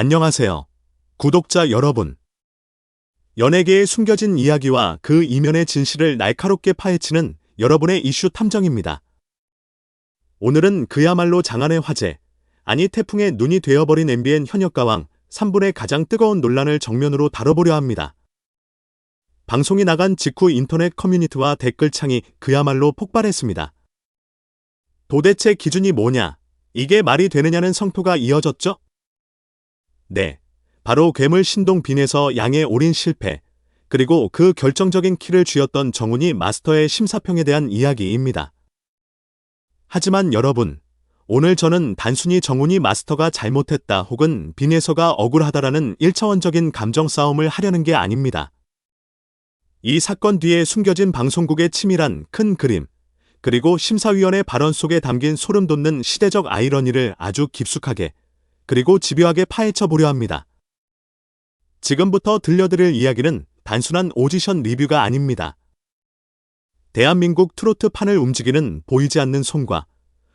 안녕하세요. 구독자 여러분. 연예계의 숨겨진 이야기와 그 이면의 진실을 날카롭게 파헤치는 여러분의 이슈 탐정입니다. 오늘은 그야말로 장안의 화제, 아니 태풍의 눈이 되어버린 MBN 현역 가왕 3분의 가장 뜨거운 논란을 정면으로 다뤄보려 합니다. 방송이 나간 직후 인터넷 커뮤니티와 댓글창이 그야말로 폭발했습니다. 도대체 기준이 뭐냐? 이게 말이 되느냐는 성토가 이어졌죠? 네. 바로 괴물 신동 빈에서 양의 올인 실패, 그리고 그 결정적인 키를 쥐었던 정훈이 마스터의 심사평에 대한 이야기입니다. 하지만 여러분, 오늘 저는 단순히 정훈이 마스터가 잘못했다 혹은 빈에서가 억울하다라는 1차원적인 감정 싸움을 하려는 게 아닙니다. 이 사건 뒤에 숨겨진 방송국의 치밀한 큰 그림, 그리고 심사위원의 발언 속에 담긴 소름 돋는 시대적 아이러니를 아주 깊숙하게, 그리고 집요하게 파헤쳐 보려 합니다. 지금부터 들려드릴 이야기는 단순한 오디션 리뷰가 아닙니다. 대한민국 트로트 판을 움직이는 보이지 않는 손과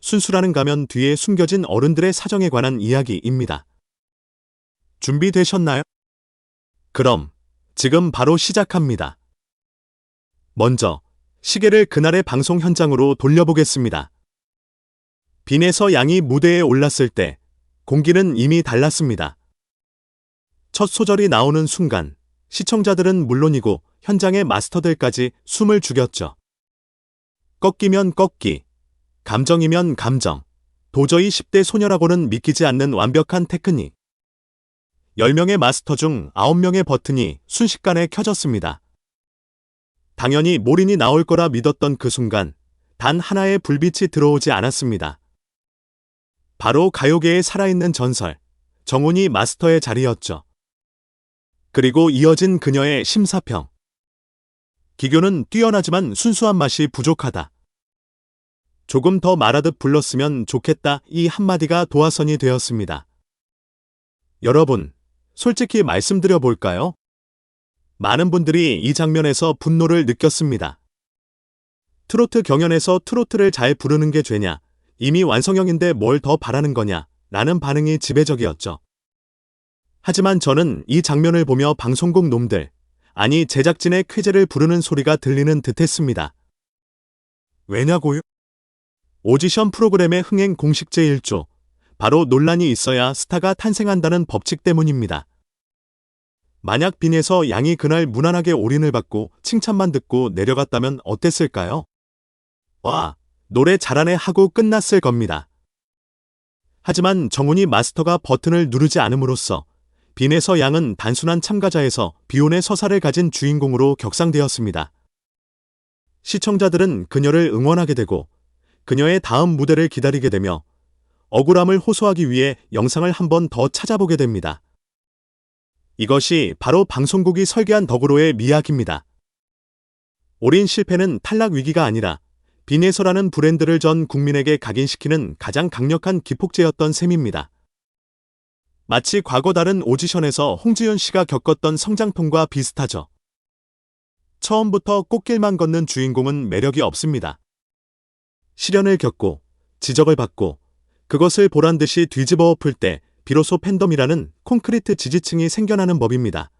순수라는 가면 뒤에 숨겨진 어른들의 사정에 관한 이야기입니다. 준비되셨나요? 그럼 지금 바로 시작합니다. 먼저 시계를 그날의 방송 현장으로 돌려보겠습니다. 빈에서 양이 무대에 올랐을 때 공기는 이미 달랐습니다. 첫 소절이 나오는 순간 시청자들은 물론이고 현장의 마스터들까지 숨을 죽였죠. 꺾이면 꺾기, 감정이면 감정, 도저히 10대 소녀라고는 믿기지 않는 완벽한 테크닉. 10명의 마스터 중 9명의 버튼이 순식간에 켜졌습니다. 당연히 몰인이 나올 거라 믿었던 그 순간 단 하나의 불빛이 들어오지 않았습니다. 바로 가요계의 살아있는 전설, 정훈이 마스터의 자리였죠. 그리고 이어진 그녀의 심사평. 기교는 뛰어나지만 순수한 맛이 부족하다. 조금 더 말하듯 불렀으면 좋겠다 이 한마디가 도화선이 되었습니다. 여러분, 솔직히 말씀드려 볼까요? 많은 분들이 이 장면에서 분노를 느꼈습니다. 트로트 경연에서 트로트를 잘 부르는 게 죄냐, 이미 완성형인데 뭘 더 바라는 거냐, 라는 반응이 지배적이었죠. 하지만 저는 이 장면을 보며 방송국 놈들, 아니 제작진의 쾌재를 부르는 소리가 들리는 듯 했습니다. 왜냐고요? 오디션 프로그램의 흥행 공식 제 1조, 바로 논란이 있어야 스타가 탄생한다는 법칙 때문입니다. 만약 빈에서 양이 그날 무난하게 올인을 받고 칭찬만 듣고 내려갔다면 어땠을까요? 와, 노래 잘하네 하고 끝났을 겁니다. 하지만 정훈이 마스터가 버튼을 누르지 않음으로써 빈에서 양은 단순한 참가자에서 비혼의 서사를 가진 주인공으로 격상되었습니다. 시청자들은 그녀를 응원하게 되고 그녀의 다음 무대를 기다리게 되며 억울함을 호소하기 위해 영상을 한 번 더 찾아보게 됩니다. 이것이 바로 방송국이 설계한 덕으로의 미학입니다. 올인 실패는 탈락 위기가 아니라 빈에서라는 브랜드를 전 국민에게 각인시키는 가장 강력한 기폭제였던 셈입니다. 마치 과거 다른 오디션에서 홍지연 씨가 겪었던 성장통과 비슷하죠. 처음부터 꽃길만 걷는 주인공은 매력이 없습니다. 시련을 겪고 지적을 받고 그것을 보란 듯이 뒤집어 엎을 때 비로소 팬덤이라는 콘크리트 지지층이 생겨나는 법입니다.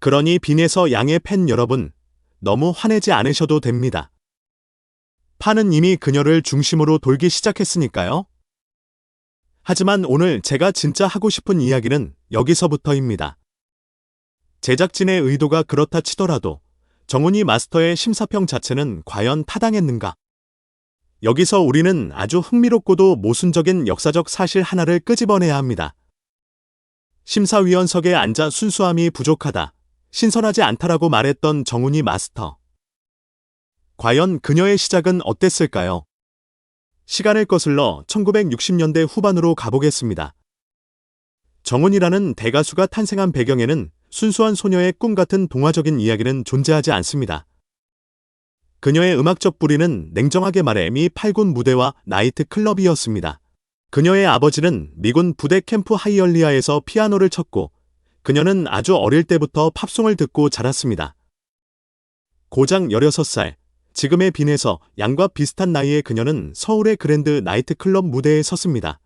그러니 빈에서 양의 팬 여러분, 너무 화내지 않으셔도 됩니다. 판은 이미 그녀를 중심으로 돌기 시작했으니까요. 하지만 오늘 제가 진짜 하고 싶은 이야기는 여기서부터입니다. 제작진의 의도가 그렇다 치더라도 정훈이 마스터의 심사평 자체는 과연 타당했는가? 여기서 우리는 아주 흥미롭고도 모순적인 역사적 사실 하나를 끄집어내야 합니다. 심사위원석에 앉아 순수함이 부족하다, 신선하지 않다라고 말했던 정훈이 마스터. 과연 그녀의 시작은 어땠을까요? 시간을 거슬러 1960년대 후반으로 가보겠습니다. 정훈이라는 대가수가 탄생한 배경에는 순수한 소녀의 꿈 같은 동화적인 이야기는 존재하지 않습니다. 그녀의 음악적 뿌리는 냉정하게 말해 미 8군 무대와 나이트 클럽이었습니다. 그녀의 아버지는 미군 부대 캠프 하이얼리아에서 피아노를 쳤고 그녀는 아주 어릴 때부터 팝송을 듣고 자랐습니다. 고장 16살, 지금의 빈에서 양과 비슷한 나이의 그녀는 서울의 그랜드 나이트클럽 무대에 섰습니다.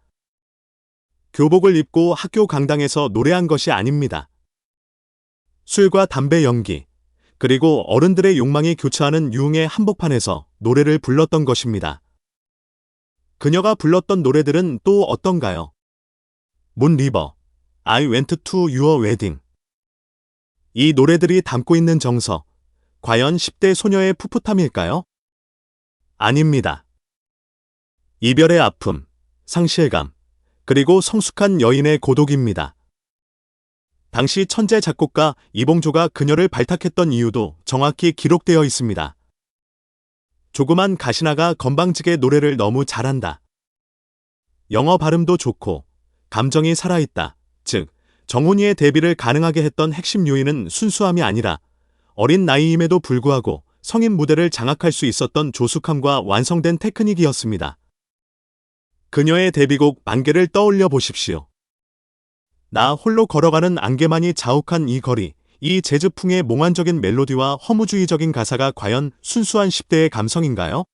교복을 입고 학교 강당에서 노래한 것이 아닙니다. 술과 담배 연기, 그리고 어른들의 욕망이 교차하는 유흥의 한복판에서 노래를 불렀던 것입니다. 그녀가 불렀던 노래들은 또 어떤가요? 문 리버, I went to your wedding. 이 노래들이 담고 있는 정서, 과연 10대 소녀의 풋풋함일까요? 아닙니다. 이별의 아픔, 상실감, 그리고 성숙한 여인의 고독입니다. 당시 천재 작곡가 이봉조가 그녀를 발탁했던 이유도 정확히 기록되어 있습니다. 조그만 가시나가 건방지게 노래를 너무 잘한다. 영어 발음도 좋고 감정이 살아있다. 즉, 정훈이의 데뷔를 가능하게 했던 핵심 요인은 순수함이 아니라 어린 나이임에도 불구하고 성인 무대를 장악할 수 있었던 조숙함과 완성된 테크닉이었습니다. 그녀의 데뷔곡 만개를 떠올려 보십시오. 나 홀로 걸어가는 안개만이 자욱한 이 거리, 이 재즈풍의 몽환적인 멜로디와 허무주의적인 가사가 과연 순수한 10대의 감성인가요?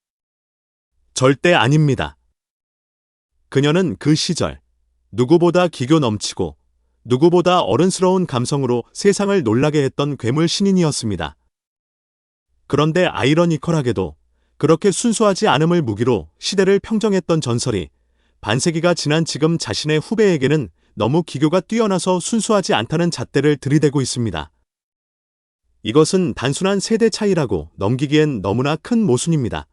절대 아닙니다. 그녀는 그 시절, 누구보다 기교 넘치고, 누구보다 어른스러운 감성으로 세상을 놀라게 했던 괴물 신인이었습니다. 그런데 아이러니컬하게도 그렇게 순수하지 않음을 무기로 시대를 평정했던 전설이 반세기가 지난 지금 자신의 후배에게는 너무 기교가 뛰어나서 순수하지 않다는 잣대를 들이대고 있습니다. 이것은 단순한 세대 차이라고 넘기기엔 너무나 큰 모순입니다.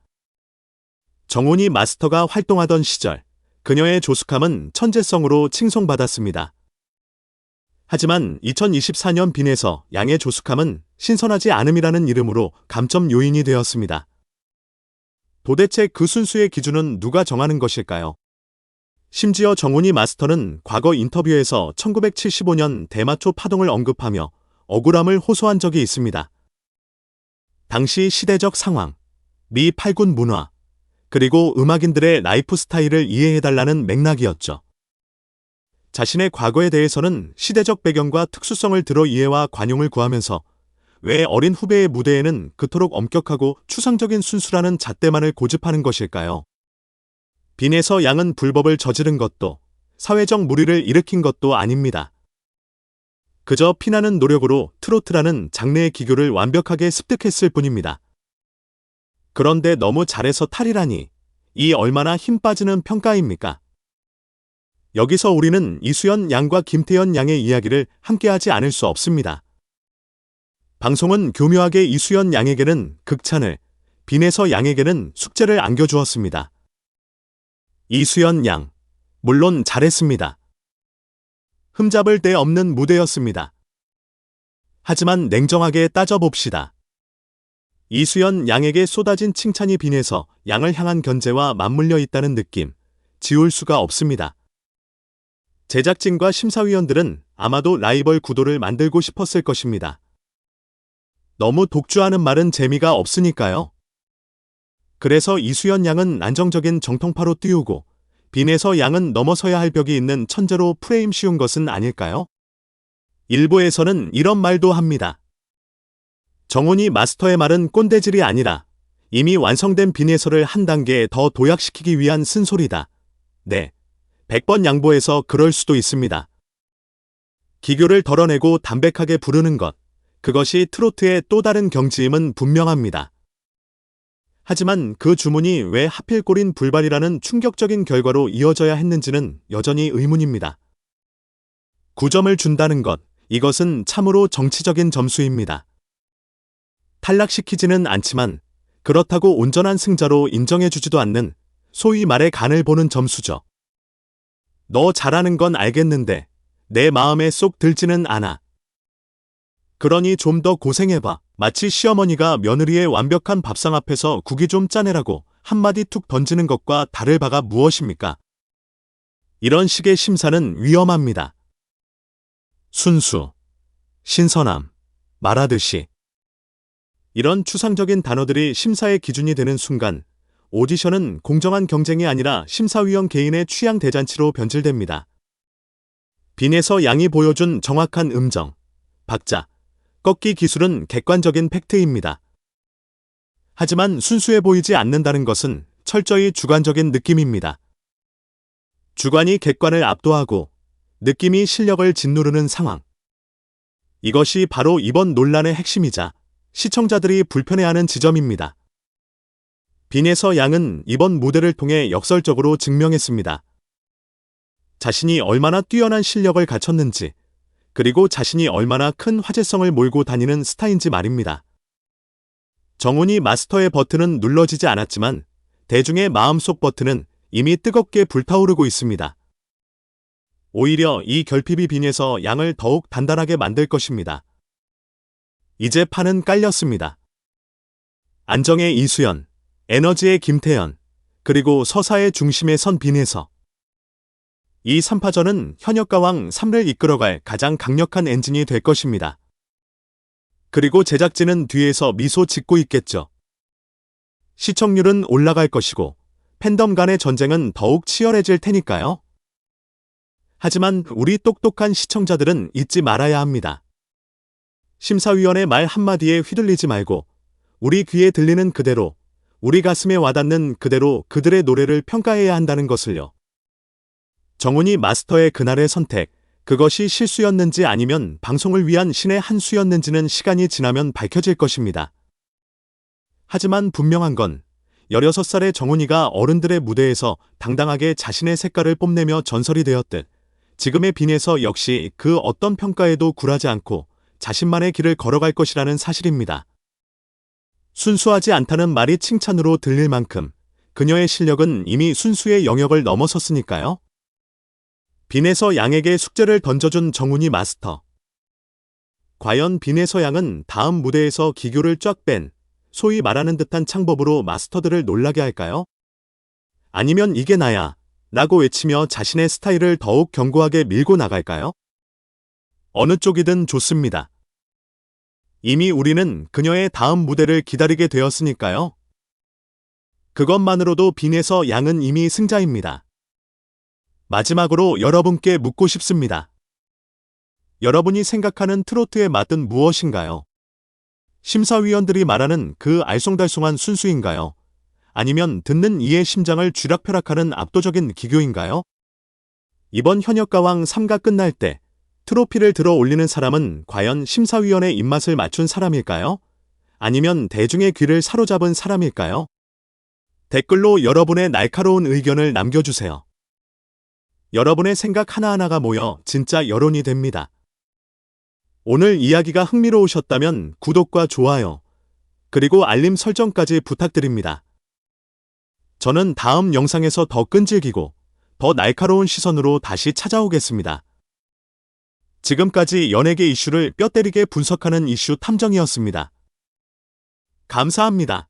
정훈이 마스터가 활동하던 시절, 그녀의 조숙함은 천재성으로 칭송받았습니다. 하지만 2024년 빈에서 양의 조숙함은 신선하지 않음이라는 이름으로 감점 요인이 되었습니다. 도대체 그 순수의 기준은 누가 정하는 것일까요? 심지어 정훈이 마스터는 과거 인터뷰에서 1975년 대마초 파동을 언급하며 억울함을 호소한 적이 있습니다. 당시 시대적 상황, 미 8군 문화, 그리고 음악인들의 라이프 스타일을 이해해달라는 맥락이었죠. 자신의 과거에 대해서는 시대적 배경과 특수성을 들어 이해와 관용을 구하면서 왜 어린 후배의 무대에는 그토록 엄격하고 추상적인 순수라는 잣대만을 고집하는 것일까요? 빈에서 양은 불법을 저지른 것도 사회적 무리를 일으킨 것도 아닙니다. 그저 피나는 노력으로 트로트라는 장르의 기교를 완벽하게 습득했을 뿐입니다. 그런데 너무 잘해서 탈이라니 이 얼마나 힘 빠지는 평가입니까? 여기서 우리는 이수연 양과 김태연 양의 이야기를 함께하지 않을 수 없습니다. 방송은 교묘하게 이수연 양에게는 극찬을, 빈에서 양에게는 숙제를 안겨주었습니다. 이수연 양, 물론 잘했습니다. 흠잡을 데 없는 무대였습니다. 하지만 냉정하게 따져봅시다. 이수연 양에게 쏟아진 칭찬이 빈에서 양을 향한 견제와 맞물려 있다는 느낌, 지울 수가 없습니다. 제작진과 심사위원들은 아마도 라이벌 구도를 만들고 싶었을 것입니다. 너무 독주하는 말은 재미가 없으니까요. 그래서 이수연 양은 안정적인 정통파로 띄우고 빈에서 양은 넘어서야 할 벽이 있는 천재로 프레임 씌운 것은 아닐까요? 일부에서는 이런 말도 합니다. 정훈이 마스터의 말은 꼰대질이 아니라 이미 완성된 빈에서를 한 단계 더 도약시키기 위한 쓴소리다. 네. 100번 양보해서 그럴 수도 있습니다. 기교를 덜어내고 담백하게 부르는 것. 그것이 트로트의 또 다른 경지임은 분명합니다. 하지만 그 주문이 왜 하필 꼴인 불발이라는 충격적인 결과로 이어져야 했는지는 여전히 의문입니다. 9점을 준다는 것, 이것은 참으로 정치적인 점수입니다. 탈락시키지는 않지만 그렇다고 온전한 승자로 인정해주지도 않는 소위 말해 간을 보는 점수죠. 너 잘하는 건 알겠는데 내 마음에 쏙 들지는 않아. 그러니 좀 더 고생해봐. 마치 시어머니가 며느리의 완벽한 밥상 앞에서 국이 좀 짜내라고 한마디 툭 던지는 것과 다를 바가 무엇입니까? 이런 식의 심사는 위험합니다. 순수, 신선함, 말하듯이. 이런 추상적인 단어들이 심사의 기준이 되는 순간 오디션은 공정한 경쟁이 아니라 심사위원 개인의 취향 대잔치로 변질됩니다. 빈에서 양이 보여준 정확한 음정, 박자, 꺾기 기술은 객관적인 팩트입니다. 하지만 순수해 보이지 않는다는 것은 철저히 주관적인 느낌입니다. 주관이 객관을 압도하고 느낌이 실력을 짓누르는 상황. 이것이 바로 이번 논란의 핵심이자 시청자들이 불편해하는 지점입니다. 빈에서 양은 이번 무대를 통해 역설적으로 증명했습니다. 자신이 얼마나 뛰어난 실력을 갖췄는지, 그리고 자신이 얼마나 큰 화제성을 몰고 다니는 스타인지 말입니다. 정훈이 마스터의 버튼은 눌러지지 않았지만 대중의 마음속 버튼은 이미 뜨겁게 불타오르고 있습니다. 오히려 이 결핍이 빈에서 양을 더욱 단단하게 만들 것입니다. 이제 판은 깔렸습니다. 안정의 이수연, 에너지의 김태현, 그리고 서사의 중심에 선 빈에서 이 3파전은 현역 가왕 3를 이끌어갈 가장 강력한 엔진이 될 것입니다. 그리고 제작진은 뒤에서 미소 짓고 있겠죠. 시청률은 올라갈 것이고 팬덤 간의 전쟁은 더욱 치열해질 테니까요. 하지만 우리 똑똑한 시청자들은 잊지 말아야 합니다. 심사위원의 말 한마디에 휘둘리지 말고 우리 귀에 들리는 그대로 우리 가슴에 와닿는 그대로 그들의 노래를 평가해야 한다는 것을요. 정훈이 마스터의 그날의 선택, 그것이 실수였는지 아니면 방송을 위한 신의 한 수였는지는 시간이 지나면 밝혀질 것입니다. 하지만 분명한 건 16살의 정훈이가 어른들의 무대에서 당당하게 자신의 색깔을 뽐내며 전설이 되었듯 지금의 빈에서 역시 그 어떤 평가에도 굴하지 않고 자신만의 길을 걸어갈 것이라는 사실입니다. 순수하지 않다는 말이 칭찬으로 들릴 만큼 그녀의 실력은 이미 순수의 영역을 넘어섰으니까요. 빈에서 양에게 숙제를 던져준 정훈이 마스터. 과연 빈에서 양은 다음 무대에서 기교를 쫙 뺀 소위 말하는 듯한 창법으로 마스터들을 놀라게 할까요? 아니면 이게 나야 라고 외치며 자신의 스타일을 더욱 견고하게 밀고 나갈까요? 어느 쪽이든 좋습니다. 이미 우리는 그녀의 다음 무대를 기다리게 되었으니까요. 그것만으로도 빈에서 양은 이미 승자입니다. 마지막으로 여러분께 묻고 싶습니다. 여러분이 생각하는 트로트의 맛은 무엇인가요? 심사위원들이 말하는 그 알쏭달쏭한 순수인가요? 아니면 듣는 이의 심장을 쥐락펴락하는 압도적인 기교인가요? 이번 현역가왕 3가 끝날 때 트로피를 들어 올리는 사람은 과연 심사위원의 입맛을 맞춘 사람일까요? 아니면 대중의 귀를 사로잡은 사람일까요? 댓글로 여러분의 날카로운 의견을 남겨주세요. 여러분의 생각 하나하나가 모여 진짜 여론이 됩니다. 오늘 이야기가 흥미로우셨다면 구독과 좋아요, 그리고 알림 설정까지 부탁드립니다. 저는 다음 영상에서 더 끈질기고 더 날카로운 시선으로 다시 찾아오겠습니다. 지금까지 연예계 이슈를 뼈 때리게 분석하는 이슈 탐정이었습니다. 감사합니다.